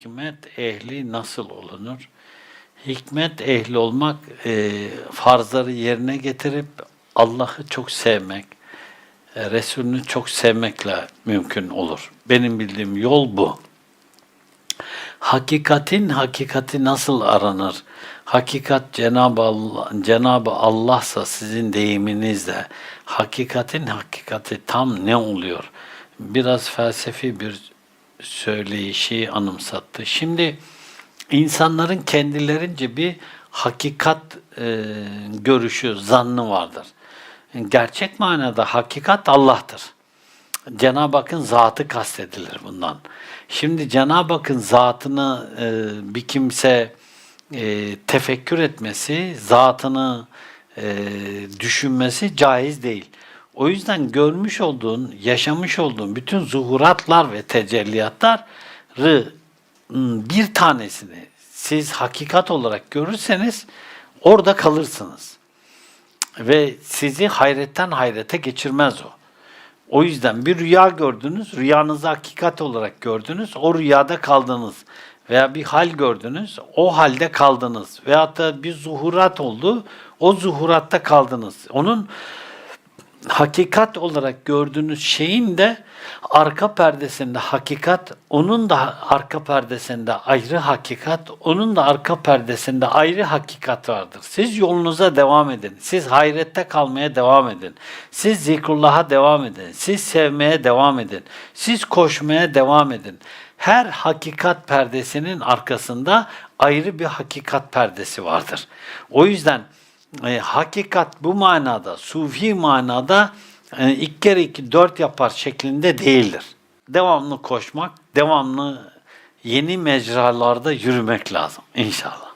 Hikmet ehli nasıl olunur? Hikmet ehli olmak e, farzları yerine getirip Allah'ı çok sevmek, e, Resulünü çok sevmekle mümkün olur. Benim bildiğim yol bu. Hakikatin hakikati nasıl aranır? Hakikat Cenab-ı Allah, Cenab-ı Allah'sa sizin deyiminizle hakikatin hakikati tam ne oluyor? Biraz felsefi bir söyleyişi anımsattı. Şimdi insanların kendilerince bir hakikat e, görüşü, zannı vardır. Gerçek manada hakikat Allah'tır. Cenab-ı Hakk'ın zatı kastedilir bundan. Şimdi Cenab-ı Hakk'ın zatını e, bir kimse e, tefekkür etmesi, zatını e, düşünmesi caiz değil. O yüzden görmüş olduğun, yaşamış olduğun bütün zuhuratlar ve tecelliyatları bir tanesini siz hakikat olarak görürseniz orada kalırsınız. Ve sizi hayretten hayrete geçirmez o. O yüzden bir rüya gördünüz, rüyanızı hakikat olarak gördünüz, o rüyada kaldınız. Veya bir hal gördünüz, o halde kaldınız. Veyahut da bir zuhurat oldu, o zuhuratta kaldınız. Onun hakikat olarak gördüğünüz şeyin de arka perdesinde hakikat, onun da arka perdesinde ayrı hakikat, onun da arka perdesinde ayrı hakikat vardır. Siz yolunuza devam edin. Siz hayrette kalmaya devam edin. Siz zikrullah'a devam edin. Siz sevmeye devam edin. Siz koşmaya devam edin. Her hakikat perdesinin arkasında ayrı bir hakikat perdesi vardır. O yüzden e, hakikat bu manada, sufi manada e, iki kere iki dört yapar şeklinde değildir. Devamlı koşmak, devamlı yeni mecralarda yürümek lazım inşallah.